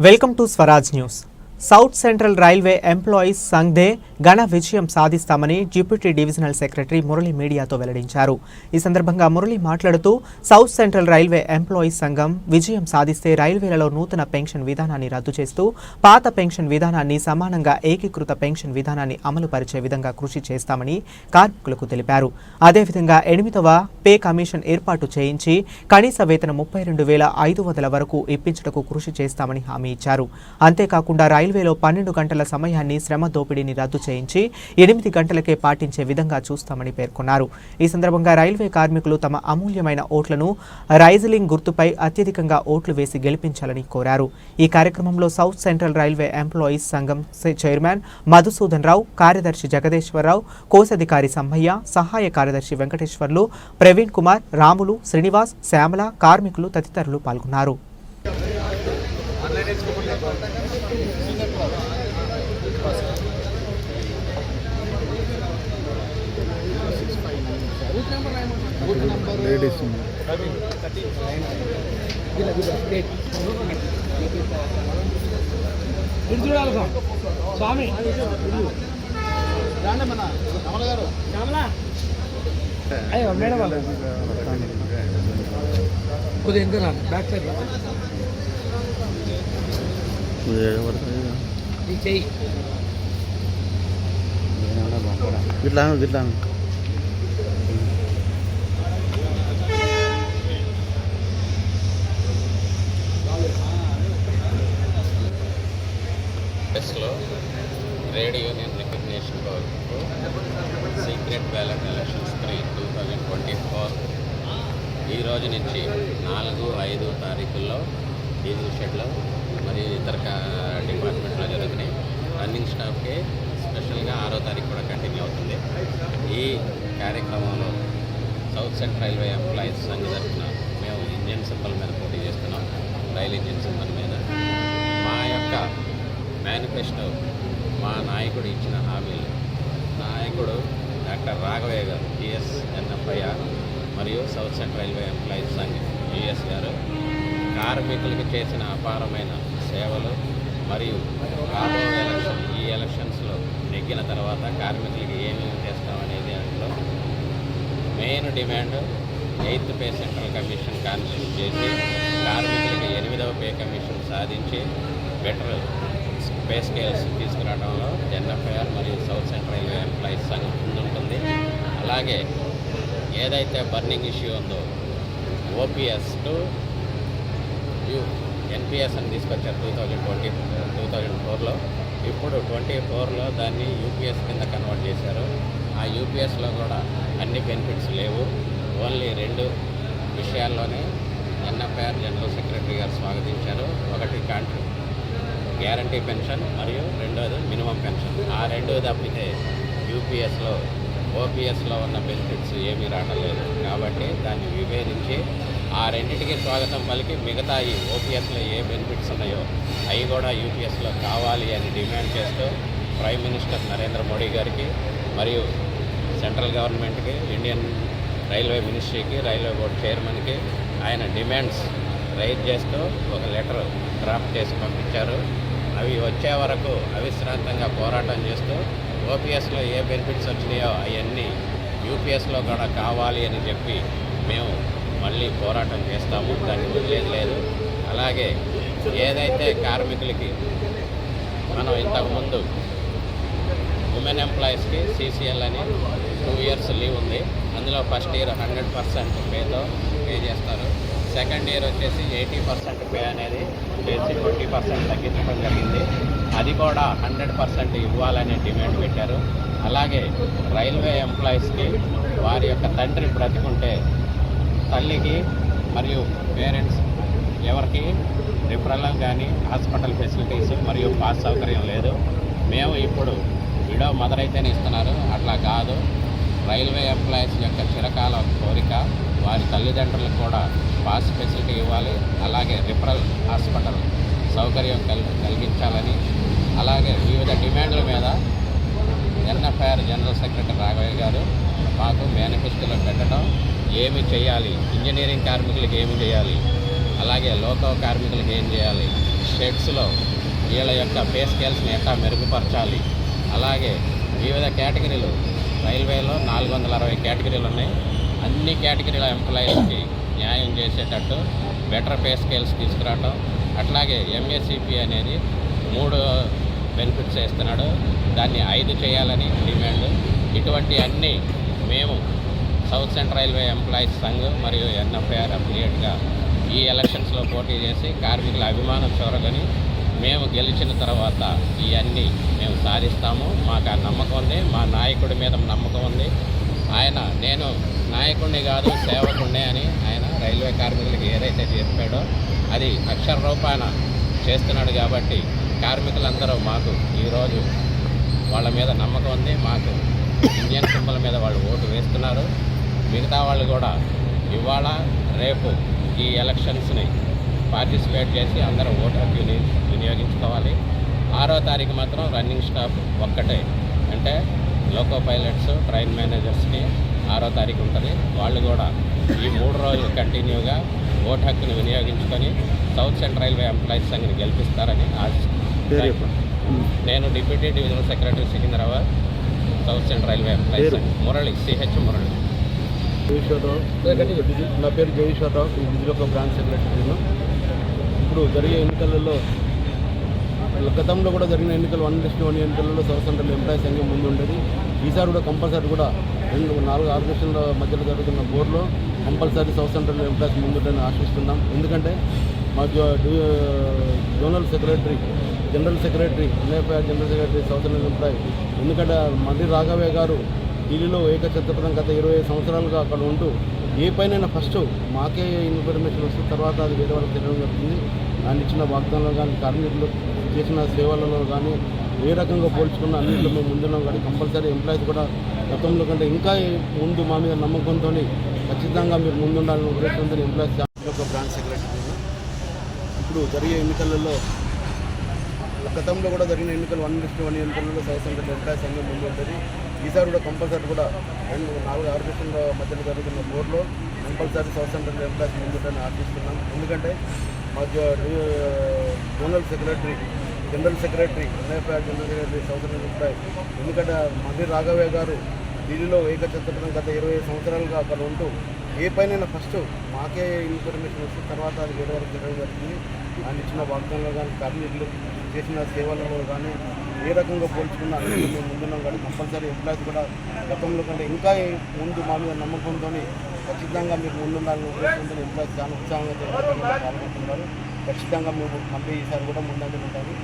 Welcome to Swaraj news South central railway employees సంఘ్దే ఘన విజయం సాధిస్తామని డిప్యూటీ డివిజనల్ సెక్రటరీ మురళి మీడియాతో వెల్లడించారు. ఈ సందర్భంగా మురళి మాట్లాడుతూ సౌత్ సెంట్రల్ రైల్వే ఎంప్లాయీస్ సంఘం విజయం సాధిస్తే రైల్వేలలో నూతన పెన్షన్ విధానాన్ని రద్దు చేస్తూ పాత పెన్షన్ విధానాన్ని సమానంగా ఏకీకృత పెన్షన్ విధానాన్ని అమలు పరిచే విధంగా కృషి చేస్తామని కార్మికులకు తెలిపారు. అదేవిధంగా ఎనిమిదవ పే కమిషన్ ఏర్పాటు చేయించి కనీస వేతన ముప్పై రెండు వేల ఐదు వందల వరకు ఇప్పించటకు కృషి చేస్తామని హామీ ఇచ్చారు. అంతేకాకుండా రైల్వేలో పన్నెండు గంటల సమయాన్ని శ్రమ దోపిడీని రద్దు చేయించి ఎనిమిది గంటలకే పాటించే విధంగా చూస్తామని పేర్కొన్నారు. ఈ సందర్భంగా రైల్వే కార్మికులు తమ అమూల్యమైన ఓట్లను రైజిలింగ్ గుర్తుపై అత్యధికంగా ఓట్లు వేసి గెలిపించాలని కోరారు. ఈ కార్యక్రమంలో south central railway employees Sangham chairman Madhusudan Rao కార్యదర్శి జగదేశ్వరరావు కోశాధికారి సమ్మయ్య సహాయ కార్యదర్శి వెంకటేశ్వర్లు ప్రవీణ్ కుమార్ రాములు శ్రీనివాస్ శ్యామల కార్మికులు తదితరులు పాల్గొన్నారు. లేడీస్ ఇటు చూడాలి సార్. స్వామి శ్యామలా. అయ్యో మేడం వాళ్ళు. కొద్దిగా ఇంకా రా, బ్యాక్ సైడ్ రా. ఈ చెయ్యి ఇట్లా ఇట్లా ట్రేడ్ యూనియన్ రికగ్నేషన్ కొరకు secret ballot elections three two thousand twenty four ఈ రోజు నుంచి నాలుగు ఐదు తారీఖుల్లో డీజిల్ షెడ్లో మరియు ఇతర కా- డిపార్ట్మెంట్లో జరుగుతున్నాయి. రన్నింగ్ స్టాఫ్కి స్పెషల్గా ఆరో తారీఖు కూడా కంటిన్యూ అవుతుంది. ఈ కార్యక్రమంలో సౌత్ సెంట్రల్ రైల్వే ఎంప్లాయీస్ సంఘ తరఫున మేము ఇంజిన్ సింబల్ మీద పోటీ చేస్తున్నాం. రైల్ ఇంజిన్ సింబల్ మీద. మా యొక్క మేనిఫెస్టో మా నాయకుడు ఇచ్చిన హామీలు. నాయకుడు డాక్టర్ రాఘవయ్య గారు జిఎస్ ఎన్ఎఫ్ఐఆర్ మరియు south central railway employees Sangh US గారు కార్మికులకు చేసిన అపారమైన సేవలు మరియు రాబో ఎలక్షన్ ఈ ఎలక్షన్స్లో నెగ్గిన తర్వాత కార్మికులకి ఏమేమి చేస్తామనేది దాంట్లో main demand eighth pay central commission constitute చేసి కార్మికులకి ఎనిమిదవ పే కమిషన్ సాధించి బెటర్ పే స్కేల్స్ తీసుకురావడంలో ఎన్ఎఫ్ఐఆర్ మరియు south central railway employees Sangham ముందుంటుంది. అలాగే ఏదైతే బర్నింగ్ ఇష్యూ ఉందో ఓపీఎస్ టు యూ ఎన్పిఎస్ అని తీసుకొచ్చారు two thousand twenty two thousand ఫోర్లో. ఇప్పుడు ట్వంటీ ఫోర్లో దాన్ని యూపీఎస్ కింద కన్వర్ట్ చేశారు. ఆ యూపీఎస్లో కూడా అన్ని బెనిఫిట్స్ లేవు. ఓన్లీ రెండు విషయాల్లోనే ఎన్ఎఫ్ఐఆర్ జనరల్ సెక్రటరీ గారు స్వాగతించారు. ఒకటి కాంట్రి గ్యారంటీ పెన్షన్ మరియు రెండోది మినిమం పెన్షన్. ఆ రెండు తప్పితే యూపీఎస్లో ఓపీఎస్లో ఉన్న బెనిఫిట్స్ ఏమీ రావట్లేదు కాబట్టి దాన్ని విభేదించి ఆ రెండింటికి స్వాగతం పలికి మిగతా ఈ ఓపీఎస్లో ఏ బెనిఫిట్స్ ఉన్నాయో అవి కూడా యూపీఎస్లో కావాలి అని డిమాండ్ చేస్తూ ప్రైమ్ మినిస్టర్ నరేంద్ర మోడీ గారికి మరియు సెంట్రల్ గవర్నమెంట్కి ఇండియన్ రైల్వే మినిస్ట్రీకి రైల్వే బోర్డు చైర్మన్కి ఆయన డిమాండ్స్ రైజ్ చేస్తూ ఒక లెటర్ డ్రాఫ్ట్ చేసి పంపించారు. అవి వచ్చే వరకు అవిశ్రాంతంగా పోరాటం చేస్తూ ఓపీఎస్లో ఏ బెనిఫిట్స్ వచ్చినాయో అవన్నీ యూపీఎస్లో కూడా కావాలి అని చెప్పి మేము మళ్ళీ పోరాటం చేస్తాము. దాన్ని వదిలేదు లేదు. అలాగే ఏదైతే కార్మికులకి మనం ఇంతకుముందు ఉమెన్ ఎంప్లాయీస్కి సీసీఎల్ అని టూ ఇయర్స్ లీవ్ ఉంది. అందులో ఫస్ట్ ఇయర్ హండ్రెడ్ పర్సెంట్ పేతో సెకండ్ ఇయర్ వచ్చేసి ఎయిటీ పర్సెంట్ పే అనేది చేసి ట్వంటీ పర్సెంట్ తగ్గించడం జరిగింది. అది కూడా హండ్రెడ్ పర్సెంట్ ఇవ్వాలనే డిమాండ్ పెట్టారు. అలాగే రైల్వే ఎంప్లాయీస్కి వారి యొక్క తండ్రి బ్రతికుంటే తల్లికి మరియు పేరెంట్స్ ఎవరికి రిఫరల్ కానీ హాస్పిటల్ ఫెసిలిటీస్ మరియు పాస్ సౌకర్యం లేదు. మేము ఇప్పుడు విడో మదర్ అయితేనే ఇస్తున్నారు. అట్లా కాదు. రైల్వే ఎంప్లాయీస్ యొక్క చిరకాల కోరిక వారి తల్లిదండ్రులకు కూడా పాస్ ఫెసిలిటీ ఇవ్వాలి. అలాగే రిఫరల్ హాస్పిటల్ సౌకర్యం కల్ కలిగించాలని. అలాగే వివిధ డిమాండ్ల మీద ఎన్ఎఫ్ఐఆర్ జనరల్ సెక్రటరీ రాఘవయ్య గారు మాకు మేనిఫెస్టోలో పెట్టడం. ఏమి చేయాలి? ఇంజనీరింగ్ కార్మికులకు ఏమి చేయాలి? అలాగే లోకో కార్మికులకు ఏం చేయాలి? షెడ్స్లో వీళ్ళ యొక్క పే స్కేల్స్ని ఎట్లా మెరుగుపరచాలి? అలాగే వివిధ కేటగిరీలు రైల్వేలో నాలుగు వందల అరవై కేటగిరీలు ఉన్నాయి. అన్ని కేటగిరీల ఎంప్లాయీస్కి న్యాయం చేసేటట్టు బెటర్ పే స్కేల్స్ తీసుకురావటం అట్లాగే ఎంఏసిపి అనేది మూడు బెనిఫిట్స్ ఇస్తున్నాడు దాన్ని ఐదు చేయాలని డిమాండ్. ఇటువంటి అన్నీ మేము south central railway employees Sangh మరియు ఎన్ఎఫ్ఐఆర్ అఫిలియేట్గా ఈ ఎలక్షన్స్లో పోటీ చేసి కార్మికుల అభిమానం చూరగని మేము గెలిచిన తర్వాత ఇవన్నీ మేము సాధిస్తాము. మాకు ఆ నమ్మకం ఉంది. మా నాయకుడి మీద నమ్మకం ఉంది. ఆయన నేను నాయకుడిని కాదు సేవకుడినే అని ఆయన రైల్వే కార్మికులకి ఏదైతే చెప్పాడో అది అక్షర రూపాన చేస్తున్నాడు కాబట్టి కార్మికులందరూ మాకు ఈరోజు వాళ్ళ మీద నమ్మకం ఉంది. మాకు ఇండియన్ సింబల్ మీద వాళ్ళు ఓటు వేస్తున్నారు. మిగతా వాళ్ళు కూడా ఇవాళ రేపు ఈ ఎలక్షన్స్ని పార్టిసిపేట్ చేసి అందరూ ఓటు వినియోగించుకోవాలి. ఆరో తారీఖు మాత్రం రన్నింగ్ స్టాప్ ఒక్కటే. అంటే లోకో పైలట్స్ ట్రైన్ మేనేజర్స్ని ఆరో తారీఖు ఉంటుంది. వాళ్ళు కూడా ఈ మూడు రోజులు కంటిన్యూగా ఓటు హక్కును వినియోగించుకొని సౌత్ సెంట్రల్ రైల్వే ఎంప్లాయీస్ సంఘని గెలిపిస్తారని ఆశిస్తున్నాను నేను deputy divisional secretary Secunderabad south central railway employees పేరు? మురళి సిహెచ్ మురళి. జగదీశ్వరరావు నా పేరు జగదీశ్వరరావు ఈ డిజిలో బ్రాంచ్ సెక్రటరీను ఇప్పుడు జరిగే ఎన్నికలలో గతంలో కూడా జరిగిన ఎన్నికలు వన్ డిస్ట్రిక్ట్ వన్ ఎన్నికలలో సౌత్ సెంట్రల్ ఎంప్లాయీస్ సంఘం ముందు ఉండేది ఈసారి కూడా కంపల్సరీ కూడా రెండు నాలుగు ఆరు మధ్యలో జరుగుతున్న బోర్డులో కంపల్సరీ సౌత్ సెంట్రల్ ఎంప్లాయీస్ ముందుంటారని ఆశిస్తున్నాం. ఎందుకంటే మా zonal secretary general secretary NIPR general secretary south central employee. ఎందుకంటే మంత్రి రాఘవయ్య గారు ఢిల్లీలో ఏకఛత్రపథం గత ఇరవై సంవత్సరాలుగా అక్కడ ఉంటూ ఏ పైన ఫస్ట్ మాకే ఇన్ఫర్మేషన్ వస్తే తర్వాత అది వేరే వాళ్ళకి తెలియడం జరుగుతుంది. ఆయన ఇచ్చిన వాగ్దానంలో కానీ కార్మికులు చేసిన సేవలలో కానీ ఏ రకంగా పోల్చుకున్న అన్నింటిలో మేము ముందున్నాం కానీ కంపల్సరీ ఎంప్లాయీస్ కూడా గతంలో కంటే ఇంకా ముందు మా మీద నమ్మకంతో ఖచ్చితంగా మీరు ముందుండాలని ఉద్దేశంతో ఎంప్లాయీస్ ఒక బ్రాంచ్ సెక్రటరీ ఇప్పుడు జరిగే ఎన్నికలలో గతంలో కూడా జరిగిన ఎన్నికలు వన్ డిస్ట్రిక్ట్ వన్ ఎన్నికలలో సౌత్ ఎంప్లాయీస్ సంఘం ముందు ఉంటుంది. ఈసారి కూడా కంపల్సరీ కూడా రెండు నాలుగు ఆరు మధ్యలో జరుగుతున్న బోర్డులో కంపల్సరీ సౌత్ సెంట్రల్ ఎంప్లాయీస్ ముందుంటారని ఆశిస్తున్నాం ఎందుకంటే మా zonal secretary general secretary NIPR general secretary సౌదరి ఉంటాయి. ఎందుకంటే మంత్రి రాఘవయ్య గారు ఢిల్లీలో ఏకఛత్రపథం గత ఇరవై సంవత్సరాలుగా అక్కడ ఉంటూ ఏ పైన ఫస్ట్ మాకే ఇన్ఫర్మేషన్ వస్తే తర్వాత అది వేరే వరకు జరగడం జరుగుతుంది ఆయన ఇచ్చిన వాగ్దానంలో కానీ కార్మికులు చేసిన సేవలలో కానీ ఏ రకంగా పోల్చుకున్న మేము ముందున్నాం కానీ కంపల్సరీ ఎంప్లాయీస్ కూడా గతంలో కంటే ఇంకా ముందు మా మీద నమ్మకంతో ఖచ్చితంగా మీరు ముందుండాలని ఉద్దేశంతో ఎంప్లాయీస్ చాలా ఉత్సాహంగా పాల్గొంటున్నారు. ఖచ్చితంగా మేము మళ్ళీ ఈసారి కూడా ముందంజలు ఉంటామని